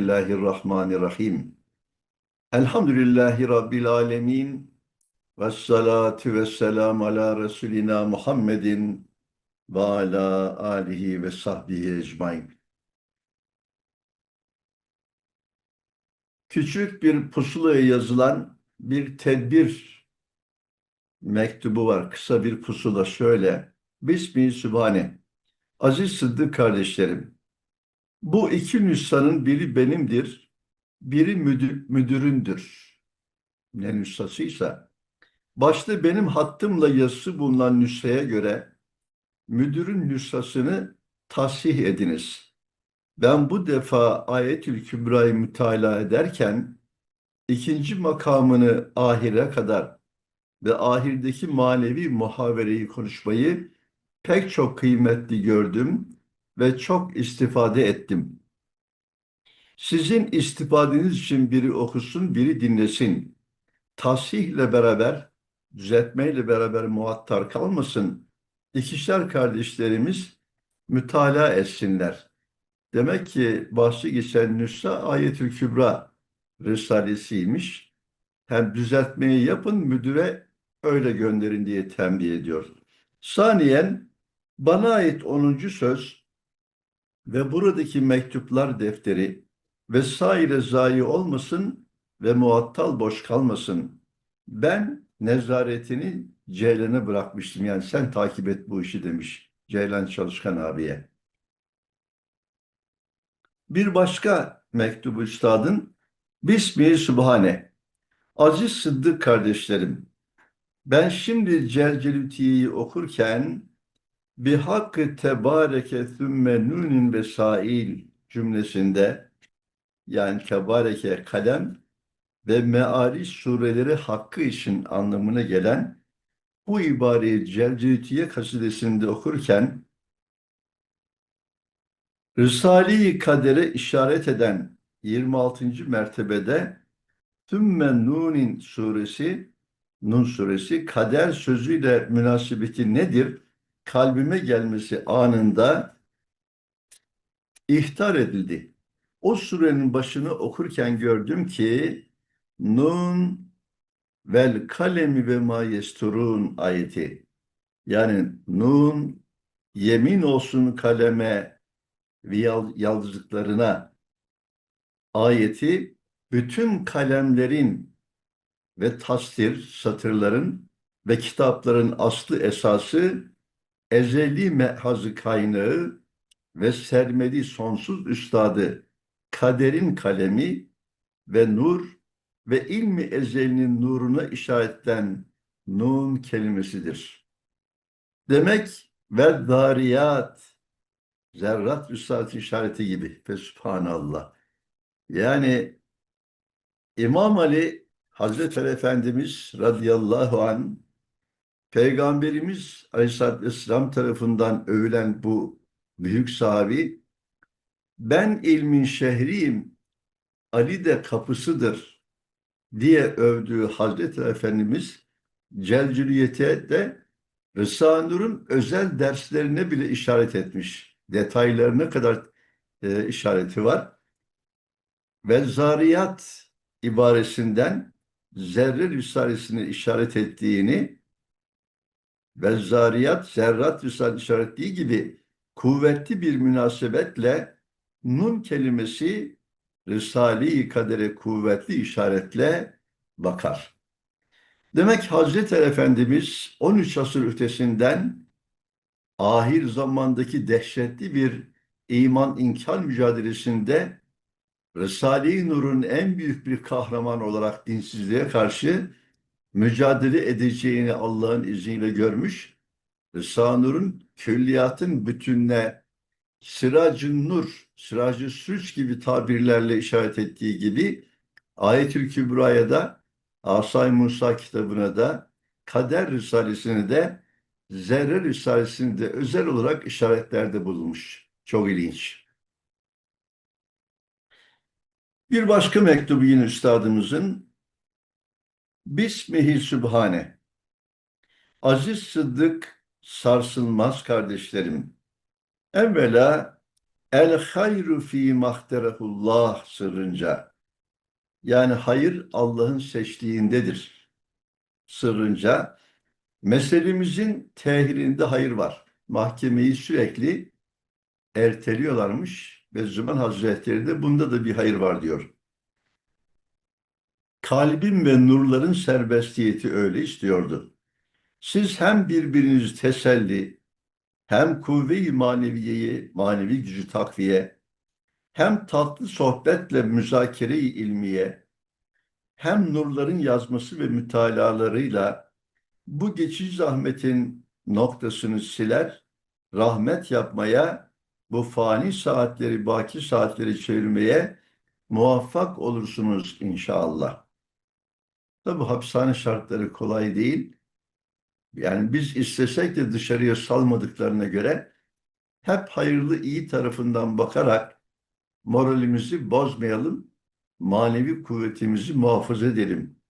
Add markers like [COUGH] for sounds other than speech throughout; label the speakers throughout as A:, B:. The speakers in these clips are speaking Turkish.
A: Bismillahirrahmanirrahim. Elhamdülillahi Rabbil alemin. Ve salatu ve selam ala Resulina Muhammedin ve ala alihi ve sahbihi ecmain. Küçük bir pusulaya yazılan bir tedbir mektubu var. Kısa bir pusula şöyle. Bismillah Sübhane. Aziz Sıddık kardeşlerim. Bu iki nüshanın biri benimdir, biri müdür, müdüründür. Ne nüshasıysa. Başta benim hattımla yazısı bulunan nüshaya göre müdürün nüshasını tasih ediniz. Ben bu defa Ayetül Kübra'yı mütalaa ederken ikinci makamını ahire kadar ve ahirdeki manevi muhavereyi konuşmayı pek çok kıymetli gördüm ve çok istifade ettim. Sizin istifadeniz için biri okusun, biri dinlesin. Tasihle beraber, düzeltmeyle beraber muhattar kalmasın. İkişer kardeşlerimiz mütalaa etsinler. Demek ki bahsi geçen nüsha Ayetül Kübra Risalesiymiş. Hem düzeltmeyi yapın, müdüre öyle gönderin diye tembih ediyor. Saniyen, bana ait 10. söz ve buradaki mektuplar defteri vesaire zayi olmasın ve muattal boş kalmasın. Ben nezaretini Ceylan'a bırakmıştım. Yani sen takip et bu işi demiş Ceylan Çalışkan abiye. Bir başka mektubu üstadın Bismihi Sübhane Aziz Sıddık kardeşlerim ben şimdi Celcelütiye'yi okurken bir hakkı tebareke thümme nunin ve sail cümlesinde yani tebareke kalem ve meariş sureleri hakkı için anlamına gelen bu ibareyi Celcülütiye kasidesinde okurken Risale-i Kader'e işaret eden 26. mertebede Tümme Nunin suresi Nun suresi kader sözüyle münasebeti nedir? Kalbime gelmesi anında ihtar edildi. O surenin başını okurken gördüm ki Nun vel kalemi ve ma yesturun ayeti. Yani Nun yemin olsun kaleme ve yaldızlıklarına ayeti bütün kalemlerin ve tasdir satırların ve kitapların aslı esası ezeli mehazı kaynağı ve sermedi sonsuz üstadı kaderin kalemi ve nur ve ilmi ezelinin nuruna işaretten nun kelimesidir. Demek ve dariyat zerrat üstad işareti gibi. Fesubhanallah. Yani İmam Ali Hazreti Efendimiz radıyallahu an Peygamberimiz Aleyhisselatü Vesselam tarafından övülen bu büyük sahabi ben ilmin şehriyim Ali de kapısıdır diye övdüğü Hazreti Efendimiz Celcüliyete de Rısa Nur'un özel derslerine bile işaret etmiş. Detaylarına kadar e, işareti var. Ve zariyat ibaresinden zerre risalesini işaret ettiğini ve zariyat zerrat risale işaretliği gibi kuvvetli bir münasebetle nun kelimesi Risale-i Kader'e kuvvetli işaretle bakar. Demek Hazreti Efendimiz 13 asır ötesinden ahir zamandaki dehşetli bir iman inkar mücadelesinde Risale-i Nur'un en büyük bir kahraman olarak dinsizliğe karşı mücadele edeceğini Allah'ın izniyle görmüş. Risale-i Nur'un külliyatın bütününe Siracın Nur, Siracı Süç gibi tabirlerle işaret ettiği gibi Ayetül Kübra'ya da Asay Musa kitabına da Kader Risalesini de Zerre Risalesini de özel olarak işaretlerde bulunmuş. Çok ilginç. Bir başka mektubu yine üstadımızın Bismihi Sübhane Aziz Sıddık sarsılmaz kardeşlerim. Evvela El hayru fi mahterehullah sırrınca. Yani hayır Allah'ın seçtiğindedir. Sırrınca meselemizin tehirinde hayır var. Mahkemeyi sürekli erteliyorlarmış ve Züman Hazretleri de bunda da bir hayır var diyor. Kalbim ve nurların serbestiyeti öyle istiyordu. Siz hem birbirinizi teselli, hem kuvve-i maneviyeyi, manevi gücü takviye, hem tatlı sohbetle müzakere-i ilmiye, hem nurların yazması ve mütalalarıyla bu geçici zahmetin noktasını siler, rahmet yapmaya, bu fani saatleri, baki saatleri çevirmeye muvaffak olursunuz inşallah. Tabi hapishane şartları kolay değil. Yani biz istesek de dışarıya salmadıklarına göre hep hayırlı iyi tarafından bakarak moralimizi bozmayalım, manevi kuvvetimizi muhafaza edelim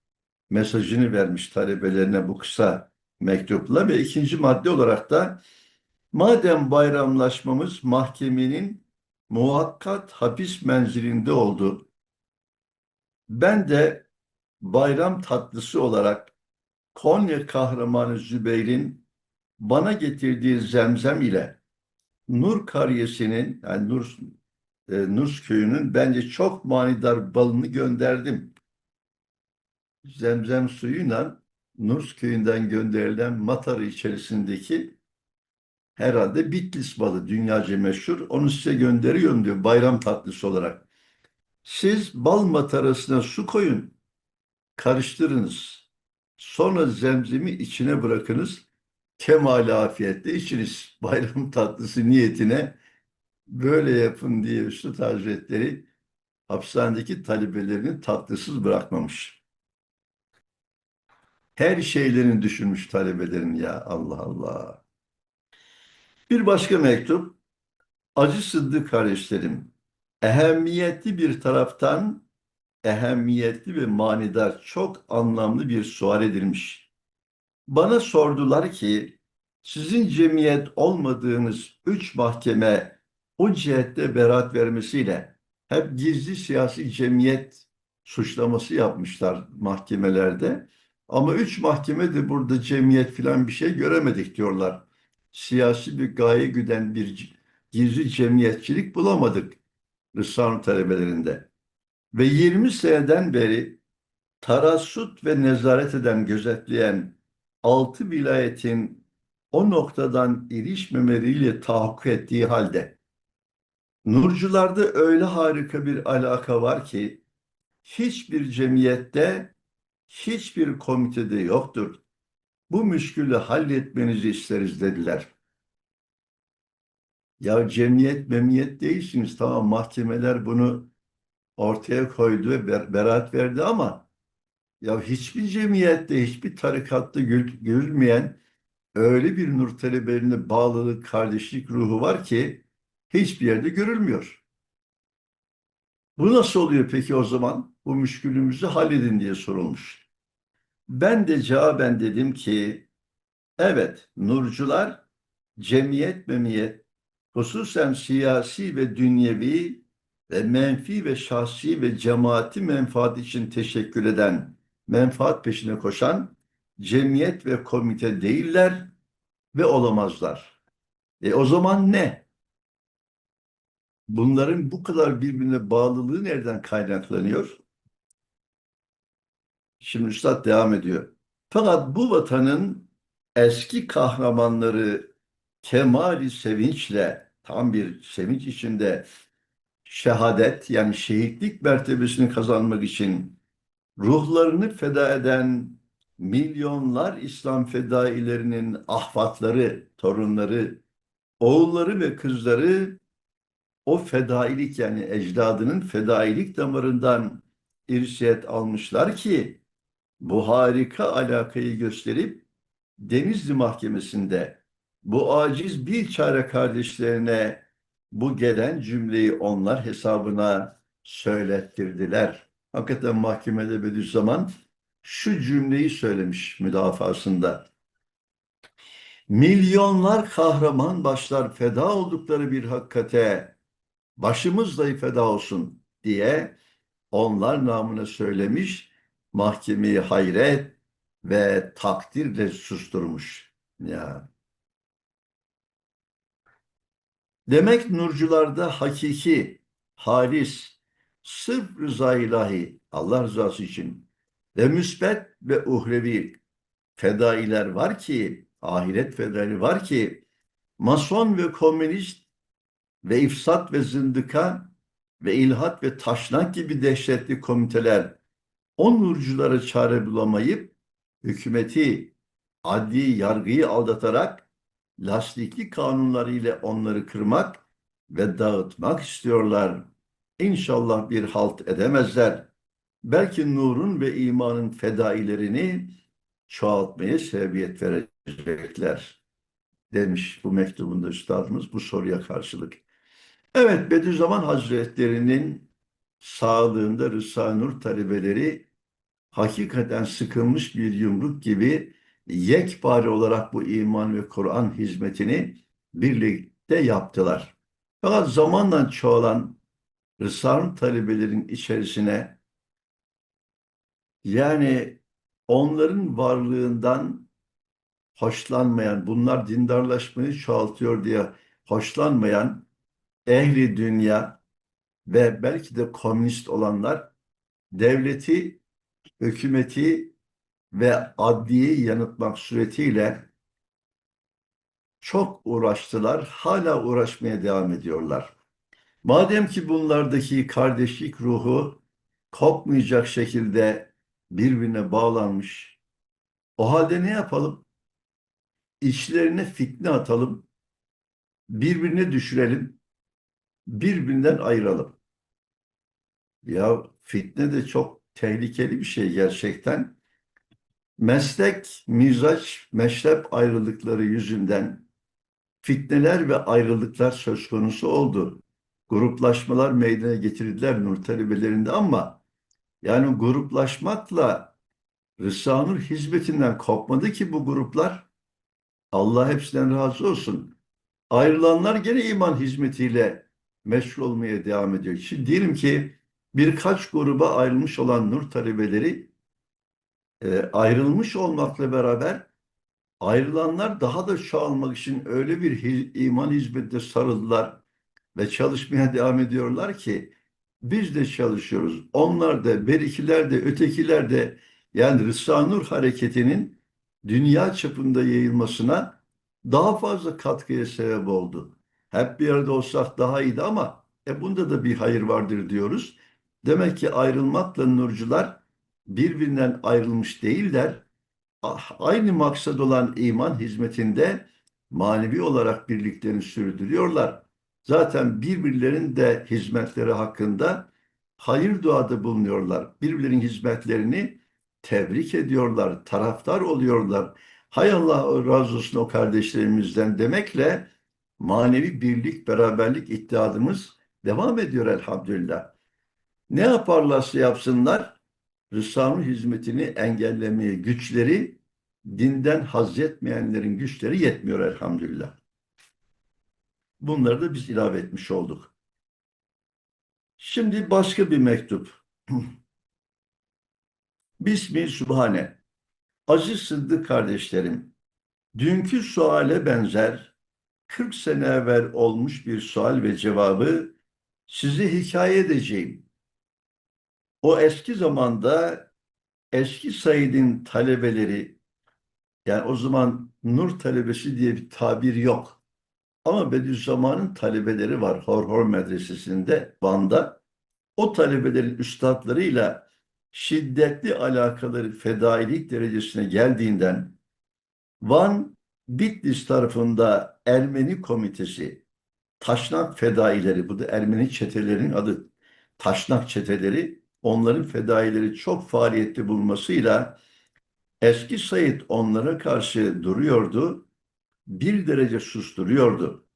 A: mesajını vermiş talebelerine bu kısa mektupla ve ikinci madde olarak da madem bayramlaşmamız mahkemenin muhakkat hapis menzilinde oldu, ben de bayram tatlısı olarak Konya kahramanı Zübeyir'in bana getirdiği zemzem ile Nur Karyesi'nin yani Nur, e, Nurs köyünün bence çok manidar balını gönderdim. Zemzem suyuyla Nurs köyünden gönderilen matarı içerisindeki herhalde Bitlis balı dünyaca meşhur. Onu size gönderiyorum diyor bayram tatlısı olarak. Siz bal matarasına su koyun, karıştırınız. Sonra zemzemi içine bırakınız. Kemal afiyetle içiniz. [LAUGHS] Bayram tatlısı niyetine böyle yapın diye Üstad Hazretleri hapishanedeki talebelerini tatlısız bırakmamış. Her şeylerini düşünmüş talebelerin ya Allah Allah. Bir başka mektup. Acı Sıddık kardeşlerim. Ehemmiyetli bir taraftan ehemmiyetli ve manidar çok anlamlı bir sual edilmiş. Bana sordular ki sizin cemiyet olmadığınız üç mahkeme o cihette beraat vermesiyle hep gizli siyasi cemiyet suçlaması yapmışlar mahkemelerde. Ama üç mahkeme de burada cemiyet filan bir şey göremedik diyorlar. Siyasi bir gaye güden bir gizli cemiyetçilik bulamadık Rıssam talebelerinde. Ve 20 seneden beri tarassut ve nezaret eden, gözetleyen altı vilayetin o noktadan erişmemeleriyle tahakkuk ettiği halde Nurcularda öyle harika bir alaka var ki hiçbir cemiyette, hiçbir komitede yoktur. Bu müşkülü halletmenizi isteriz dediler. Ya cemiyet memiyet değilsiniz. Tamam mahkemeler bunu ortaya koydu ve ber beraat verdi ama ya hiçbir cemiyette, hiçbir tarikatta görülmeyen öyle bir nur talebelerine bağlılık, kardeşlik ruhu var ki hiçbir yerde görülmüyor. Bu nasıl oluyor peki o zaman? Bu müşkülümüzü halledin diye sorulmuş. Ben de cevaben dedim ki evet nurcular cemiyet memiyet hususen siyasi ve dünyevi ve menfi ve şahsi ve cemaati menfaat için teşekkür eden, menfaat peşine koşan cemiyet ve komite değiller ve olamazlar. E o zaman ne? Bunların bu kadar birbirine bağlılığı nereden kaynaklanıyor? Şimdi Üstad devam ediyor. Fakat bu vatanın eski kahramanları kemali sevinçle, tam bir sevinç içinde şehadet yani şehitlik mertebesini kazanmak için ruhlarını feda eden milyonlar İslam fedailerinin ahvatları, torunları, oğulları ve kızları o fedailik yani ecdadının fedailik damarından irsiyet almışlar ki bu harika alakayı gösterip Denizli Mahkemesi'nde bu aciz bir çare kardeşlerine bu gelen cümleyi onlar hesabına söylettirdiler. Hakikaten mahkemede Bediüzzaman şu cümleyi söylemiş müdafasında. Milyonlar kahraman başlar feda oldukları bir hakikate başımız dahi feda olsun diye onlar namına söylemiş, mahkemeyi hayret ve takdirle susturmuş. Ya. Demek nurcularda hakiki, halis, sırf rıza ilahi, Allah rızası için ve müsbet ve uhrevi fedailer var ki, ahiret fedaileri var ki, mason ve komünist ve ifsat ve zındıka ve ilhat ve taşnak gibi dehşetli komiteler o nurculara çare bulamayıp hükümeti, adli yargıyı aldatarak lastikli kanunları ile onları kırmak ve dağıtmak istiyorlar. İnşallah bir halt edemezler. Belki nurun ve imanın fedailerini çoğaltmaya sebebiyet verecekler demiş bu mektubunda üstadımız bu soruya karşılık. Evet Bediüzzaman Hazretleri'nin sağlığında Rısa Nur talebeleri hakikaten sıkılmış bir yumruk gibi yekpare olarak bu iman ve Kur'an hizmetini birlikte yaptılar. Fakat zamanla çoğalan Nur talebelerin içerisine yani onların varlığından hoşlanmayan, bunlar dindarlaşmayı çoğaltıyor diye hoşlanmayan ehli dünya ve belki de komünist olanlar devleti, hükümeti ve adliyi yanıtmak suretiyle çok uğraştılar, hala uğraşmaya devam ediyorlar. Madem ki bunlardaki kardeşlik ruhu kopmayacak şekilde birbirine bağlanmış, o halde ne yapalım? İçlerine fitne atalım, birbirine düşürelim, birbirinden ayıralım. Ya fitne de çok tehlikeli bir şey gerçekten. Meslek, mizaç, meşrep ayrılıkları yüzünden fitneler ve ayrılıklar söz konusu oldu. Gruplaşmalar meydana getirdiler nur talebelerinde ama yani gruplaşmakla Rıza-Nur hizmetinden kopmadı ki bu gruplar. Allah hepsinden razı olsun. Ayrılanlar gene iman hizmetiyle meşgul olmaya devam ediyor. Şimdi diyelim ki birkaç gruba ayrılmış olan nur talebeleri e, ayrılmış olmakla beraber ayrılanlar daha da çoğalmak için öyle bir hi- iman hizmetine sarıldılar ve çalışmaya devam ediyorlar ki biz de çalışıyoruz. Onlar da, berikiler de, ötekiler de yani Rıza Nur hareketinin dünya çapında yayılmasına daha fazla katkıya sebep oldu. Hep bir arada olsak daha iyiydi ama e bunda da bir hayır vardır diyoruz. Demek ki ayrılmakla nurcular birbirinden ayrılmış değiller. Ah, Aynı maksat olan iman hizmetinde manevi olarak birliklerini sürdürüyorlar. Zaten birbirlerinin de hizmetleri hakkında hayır duada bulunuyorlar. Birbirlerinin hizmetlerini tebrik ediyorlar, taraftar oluyorlar. Hay Allah razı olsun o kardeşlerimizden demekle manevi birlik, beraberlik ittihadımız devam ediyor elhamdülillah. Ne yaparlarsa yapsınlar, Rısa'nın hizmetini engellemeye güçleri, dinden haz etmeyenlerin güçleri yetmiyor elhamdülillah. Bunları da biz ilave etmiş olduk. Şimdi başka bir mektup. [CLEARS THROAT] Bismi Sübhane. Aziz Sıddık kardeşlerim, dünkü suale benzer 40 sene evvel olmuş bir sual ve cevabı size hikaye edeceğim. O eski zamanda eski Said'in talebeleri yani o zaman nur talebesi diye bir tabir yok. Ama Bediüzzaman'ın talebeleri var Horhor Medresesi'nde Van'da. O talebelerin üstadlarıyla şiddetli alakaları fedailik derecesine geldiğinden Van Bitlis tarafında Ermeni komitesi Taşnak fedaileri bu da Ermeni çetelerinin adı Taşnak çeteleri onların fedaileri çok faaliyetli bulmasıyla eski Said onlara karşı duruyordu bir derece susturuyordu.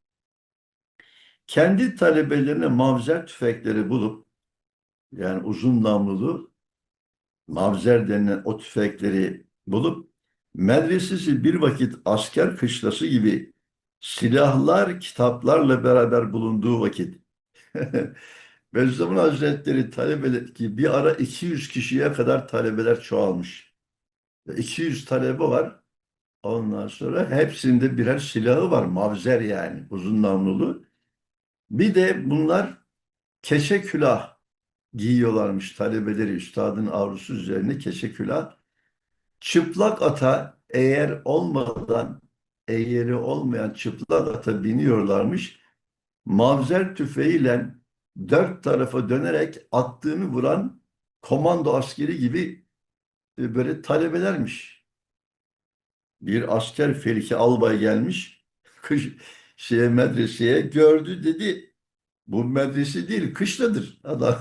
A: Kendi talebelerine mavzer tüfekleri bulup yani uzun namlulu mavzer denilen o tüfekleri bulup medresesi bir vakit asker kışlası gibi silahlar kitaplarla beraber bulunduğu vakit [LAUGHS] Bediüzzaman Hazretleri talebeler ki bir ara 200 kişiye kadar talebeler çoğalmış. 200 talebe var. Ondan sonra hepsinde birer silahı var. Mavzer yani uzun namlulu. Bir de bunlar keçe külah giyiyorlarmış talebeleri üstadın avlusu üzerine keçe külah. Çıplak ata eğer olmadan eğeri olmayan çıplak ata biniyorlarmış. Mavzer tüfeğiyle dört tarafa dönerek attığını vuran komando askeri gibi e, böyle talebelermiş. Bir asker Feliki albay gelmiş [LAUGHS] kış şeye medreseye gördü dedi bu medrese değil kışladır adam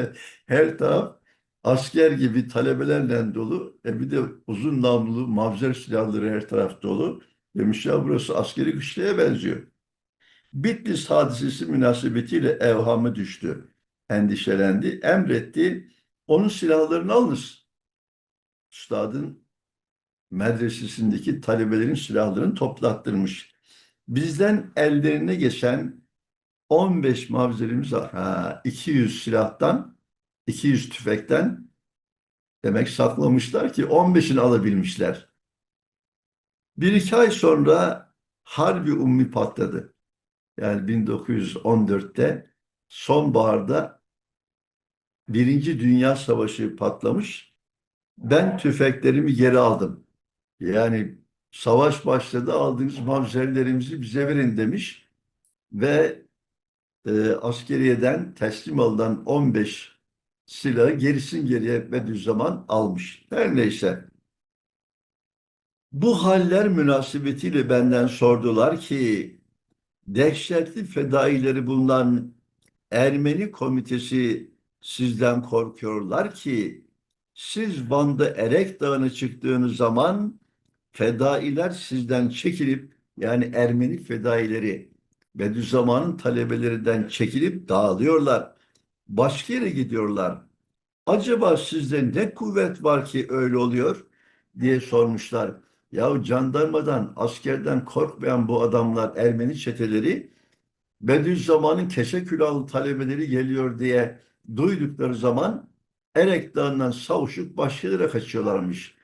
A: [LAUGHS] her taraf asker gibi talebelerle dolu e bir de uzun namlulu mavzer silahları her taraf dolu demiş ya burası askeri kışlaya benziyor. Bitlis hadisesi münasebetiyle evhamı düştü. Endişelendi. Emretti. Onun silahlarını alınız. Üstadın medresesindeki talebelerin silahlarını toplattırmış. Bizden ellerine geçen 15 mavzerimiz var. Ha, 200 silahtan, 200 tüfekten demek saklamışlar ki 15'ini alabilmişler. Bir iki ay sonra Harbi Ummi patladı. Yani 1914'te sonbaharda Birinci Dünya Savaşı patlamış. Ben tüfeklerimi geri aldım. Yani savaş başladı aldığınız mavzerlerimizi bize verin demiş. Ve e, askeriyeden teslim alınan 15 silahı gerisin geriye Bediüzzaman almış. Her neyse. Bu haller münasebetiyle benden sordular ki dehşetli fedaileri bulunan Ermeni komitesi sizden korkuyorlar ki siz Van'da Erek Dağı'na çıktığınız zaman fedailer sizden çekilip yani Ermeni fedaileri Bediüzzaman'ın talebelerinden çekilip dağılıyorlar. Başka yere gidiyorlar. Acaba sizde ne kuvvet var ki öyle oluyor diye sormuşlar. Ya jandarmadan, askerden korkmayan bu adamlar, Ermeni çeteleri Bediüzzaman'ın keşe külahlı talebeleri geliyor diye duydukları zaman Erek Dağı'ndan savuşup başka kaçıyorlarmış.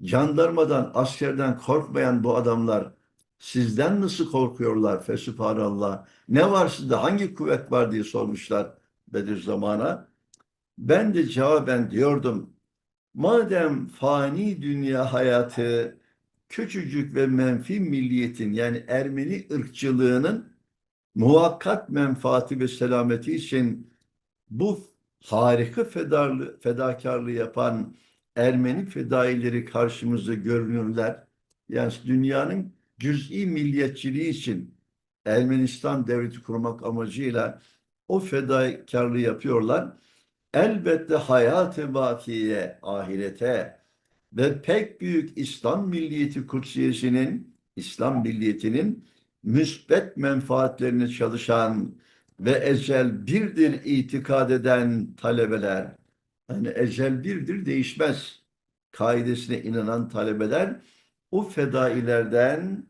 A: Jandarmadan, askerden korkmayan bu adamlar sizden nasıl korkuyorlar fesübhanallah? Ne var sizde? Hangi kuvvet var diye sormuşlar Bediüzzaman'a. Ben de cevaben diyordum Madem fani dünya hayatı küçücük ve menfi milliyetin yani Ermeni ırkçılığının muhakkat menfaati ve selameti için bu harika fedarlı, fedakarlığı yapan Ermeni fedaileri karşımızda görünürler. Yani dünyanın cüz'i milliyetçiliği için Ermenistan devleti kurmak amacıyla o fedakarlığı yapıyorlar elbette hayat-ı ahirete ve pek büyük İslam milliyeti kutsiyesinin, İslam milliyetinin müsbet menfaatlerini çalışan ve ecel birdir itikad eden talebeler, yani ecel birdir değişmez kaidesine inanan talebeler o fedailerden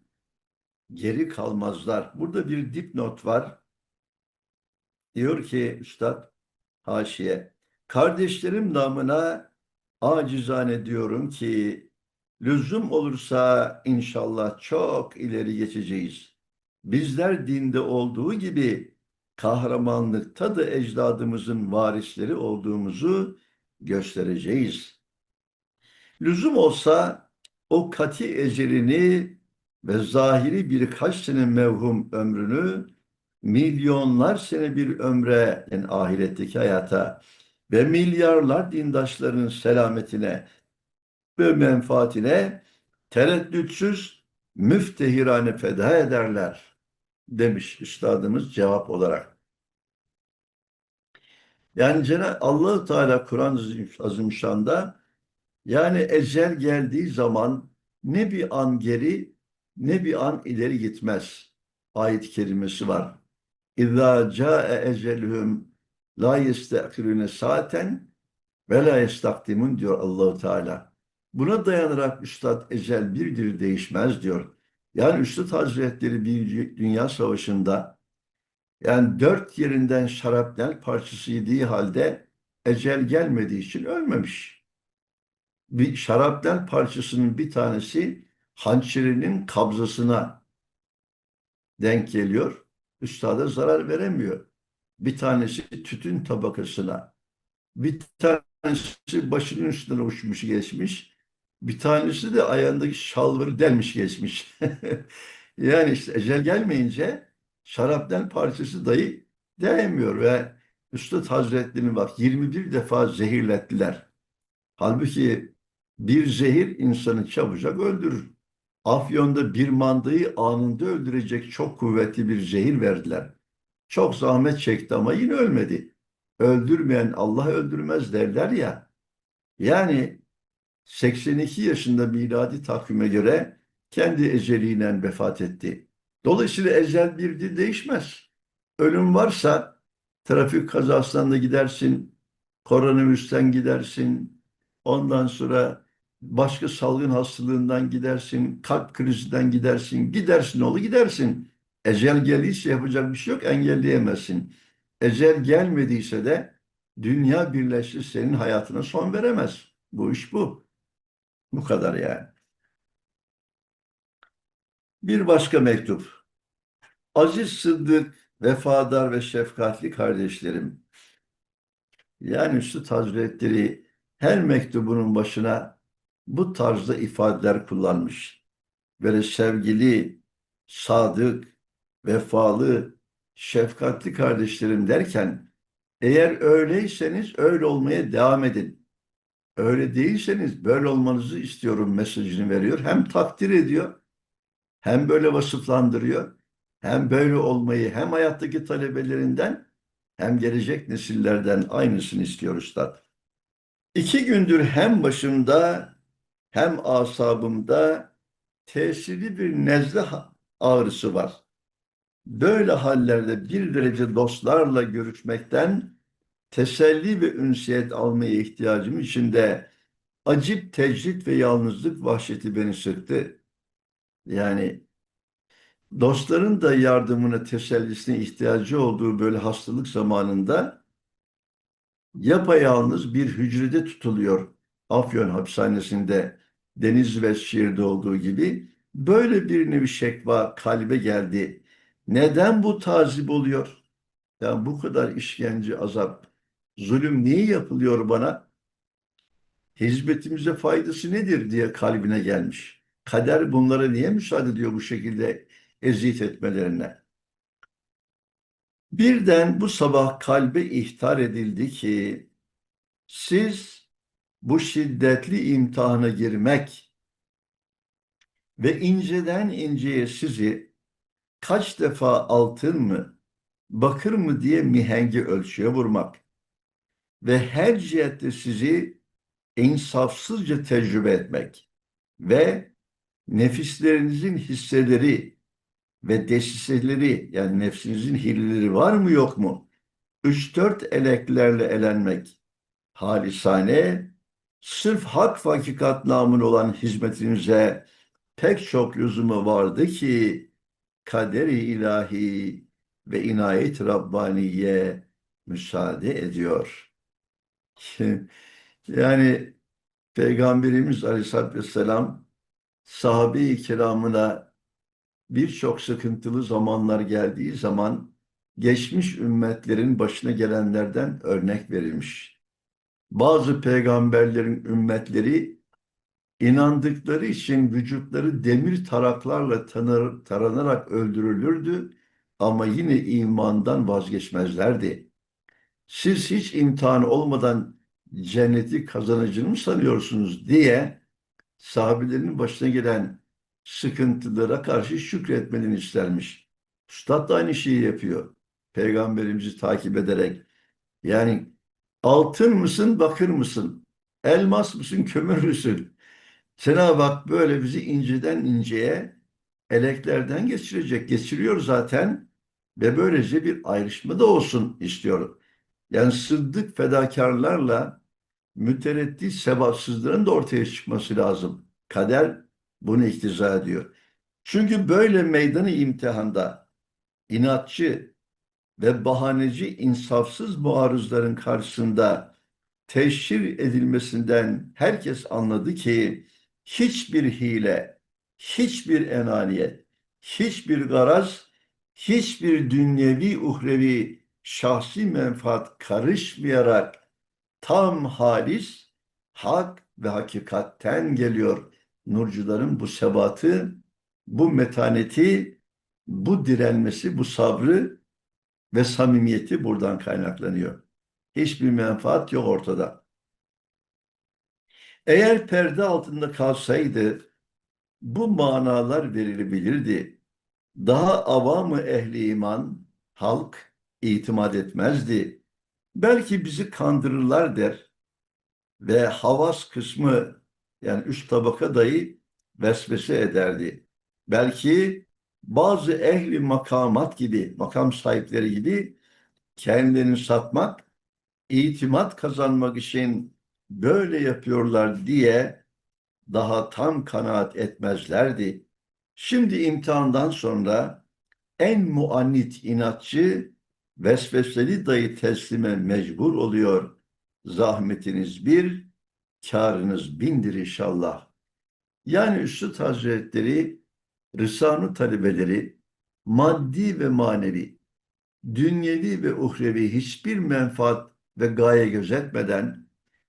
A: geri kalmazlar. Burada bir dipnot var. Diyor ki Üstad Haşiye, Kardeşlerim namına acizane diyorum ki lüzum olursa inşallah çok ileri geçeceğiz. Bizler dinde olduğu gibi kahramanlıkta da ecdadımızın varisleri olduğumuzu göstereceğiz. Lüzum olsa o kati ecelini ve zahiri birkaç sene mevhum ömrünü milyonlar sene bir ömre yani ahiretteki hayata ve milyarlar dindaşlarının selametine ve menfaatine tereddütsüz müftehirane feda ederler demiş üstadımız cevap olarak. Yani Cenab-ı allah Teala Kur'an-ı Azimüşşan'da yani ecel geldiği zaman ne bir an geri ne bir an ileri gitmez. Ayet-i kerimesi var. İzâ câe ecelhum La yestekirüne saaten ve la yestakdimun diyor Allahu Teala. Buna dayanarak Üstad ecel birdir değişmez diyor. Yani Üstad Hazretleri bir dünya savaşında Yani dört yerinden şarapnel parçası yediği halde ecel gelmediği için ölmemiş. Bir şarapnel parçasının bir tanesi hançerinin kabzasına denk geliyor. Üstada zarar veremiyor. Bir tanesi tütün tabakasına. Bir tanesi başının üstünden uçmuş geçmiş. Bir tanesi de ayağındaki şalvarı delmiş geçmiş. [LAUGHS] Yani işte ecel gelmeyince şarapnel parçası dahi değmiyor ve Üstad Hazretleri'ni bak 21 defa zehirlettiler. Halbuki bir zehir insanı çabucak öldürür. Afyon'da bir mandayı anında öldürecek çok kuvvetli bir zehir verdiler. Çok zahmet çekti ama yine ölmedi. Öldürmeyen Allah öldürmez derler ya. Yani 82 yaşında miladi takvime göre kendi eceliyle vefat etti. Dolayısıyla ecel bir dil değişmez. Ölüm varsa trafik kazasından da gidersin, koronavirüsten gidersin, ondan sonra başka salgın hastalığından gidersin, kalp krizinden gidersin, gidersin oğlu gidersin. Ecel geldiyse yapacak bir şey yok, engelleyemezsin. Ecel gelmediyse de dünya birleşti senin hayatına son veremez. Bu iş bu. Bu kadar yani. Bir başka mektup. Aziz Sıddık, vefadar ve şefkatli kardeşlerim. Yani Üstad Hazretleri her mektubunun başına bu tarzda ifadeler kullanmış. Böyle sevgili, sadık, vefalı, şefkatli kardeşlerim derken eğer öyleyseniz öyle olmaya devam edin. Öyle değilseniz böyle olmanızı istiyorum mesajını veriyor. Hem takdir ediyor hem böyle vasıflandırıyor hem böyle olmayı hem hayattaki talebelerinden hem gelecek nesillerden aynısını istiyor Üstad. İki gündür hem başımda hem asabımda tesirli bir nezle ağrısı var. Böyle hallerde bir derece dostlarla görüşmekten teselli ve ünsiyet almaya ihtiyacım içinde acip tecrit ve yalnızlık vahşeti beni sıktı. Yani dostların da yardımına, tesellisine ihtiyacı olduğu böyle hastalık zamanında yapayalnız bir hücrede tutuluyor. Afyon hapishanesinde Deniz ve şiirde olduğu gibi böyle bir nevi şekva kalbe geldi. Neden bu tazip oluyor? Yani bu kadar işkence, azap, zulüm niye yapılıyor bana? Hizmetimize faydası nedir diye kalbine gelmiş. Kader bunlara niye müsaade ediyor bu şekilde eziyet etmelerine? Birden bu sabah kalbe ihtar edildi ki siz bu şiddetli imtihana girmek ve inceden inceye sizi kaç defa altın mı, bakır mı diye mihengi ölçüye vurmak ve her cihette sizi insafsızca tecrübe etmek ve nefislerinizin hisseleri ve desiseleri yani nefsinizin hileleri var mı yok mu? Üç dört eleklerle elenmek halisane sırf hak ve hakikat namın olan hizmetinize pek çok lüzumu vardı ki kaderi ilahi ve inayet Rabbaniye müsaade ediyor. [LAUGHS] yani Peygamberimiz Aleyhisselatü Vesselam sahabe-i kiramına birçok sıkıntılı zamanlar geldiği zaman geçmiş ümmetlerin başına gelenlerden örnek verilmiş. Bazı peygamberlerin ümmetleri inandıkları için vücutları demir taraklarla tanır, taranarak öldürülürdü ama yine imandan vazgeçmezlerdi. Siz hiç imtihan olmadan cenneti kazanacağını mı sanıyorsunuz diye sahabelerin başına gelen sıkıntılara karşı şükretmeni istermiş. Üstad da aynı şeyi yapıyor. Peygamberimizi takip ederek. Yani altın mısın, bakır mısın? Elmas mısın, kömür müsün? Cenab-ı Hak böyle bizi inceden inceye eleklerden geçirecek. Geçiriyor zaten ve böylece bir ayrışma da olsun istiyorum. Yani sıddık fedakarlarla mütereddit sebapsızlığın da ortaya çıkması lazım. Kader bunu iktiza ediyor. Çünkü böyle meydanı imtihanda inatçı, ve bahaneci insafsız muarızların karşısında teşhir edilmesinden herkes anladı ki hiçbir hile, hiçbir enaniyet, hiçbir garaz, hiçbir dünyevi uhrevi şahsi menfaat karışmayarak tam halis, hak ve hakikatten geliyor. Nurcuların bu sebatı, bu metaneti, bu direnmesi, bu sabrı ve samimiyeti buradan kaynaklanıyor. Hiçbir menfaat yok ortada. Eğer perde altında kalsaydı bu manalar verilebilirdi. Daha avamı ehli iman, halk itimat etmezdi. Belki bizi kandırırlar der ve havas kısmı yani üst tabaka dahi vesvese ederdi. Belki bazı ehli makamat gibi, makam sahipleri gibi kendilerini satmak, itimat kazanmak için böyle yapıyorlar diye daha tam kanaat etmezlerdi. Şimdi imtihandan sonra en muannit inatçı vesveseli dayı teslime mecbur oluyor. Zahmetiniz bir, karınız bindir inşallah. Yani Üstad Hazretleri, Risale-i talebeleri maddi ve manevi, dünyevi ve uhrevi hiçbir menfaat ve gaye gözetmeden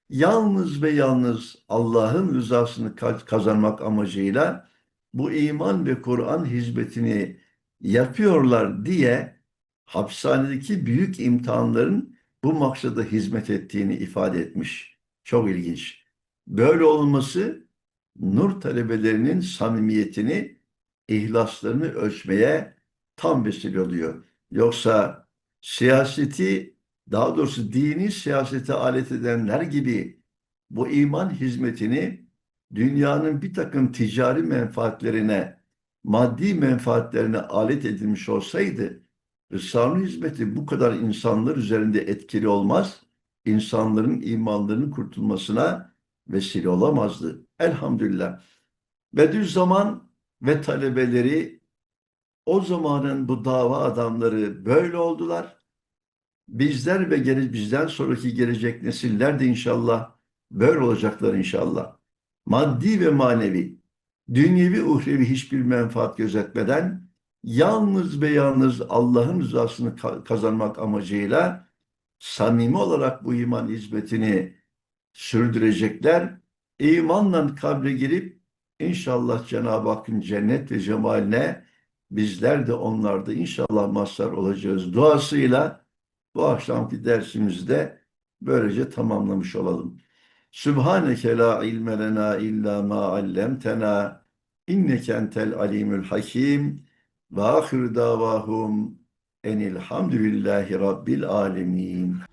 A: yalnız ve yalnız Allah'ın rızasını kazanmak amacıyla bu iman ve Kur'an hizmetini yapıyorlar diye hapishanedeki büyük imtihanların bu maksada hizmet ettiğini ifade etmiş. Çok ilginç. Böyle olması nur talebelerinin samimiyetini, ihlaslarını ölçmeye tam vesile oluyor. Yoksa siyaseti, daha doğrusu dini siyasete alet edenler gibi bu iman hizmetini dünyanın bir takım ticari menfaatlerine, maddi menfaatlerine alet edilmiş olsaydı, Risale-i hizmeti bu kadar insanlar üzerinde etkili olmaz, insanların imanlarının kurtulmasına vesile olamazdı. Elhamdülillah. Bediüzzaman ve talebeleri o zamanın bu dava adamları böyle oldular. Bizler ve gele, bizden sonraki gelecek nesiller de inşallah böyle olacaklar inşallah. Maddi ve manevi, dünyevi uhrevi hiçbir menfaat gözetmeden yalnız ve yalnız Allah'ın rızasını kazanmak amacıyla samimi olarak bu iman hizmetini sürdürecekler. İmanla kabre girip inşallah Cenab-ı Hakk'ın cennet ve cemaline bizler de onlarda inşallah mazhar olacağız duasıyla bu akşamki dersimizde böylece tamamlamış olalım. Sübhaneke la ilme lena illa ma allemtena inneke entel alimul hakim ve ahir davahum enilhamdülillahi rabbil alemin.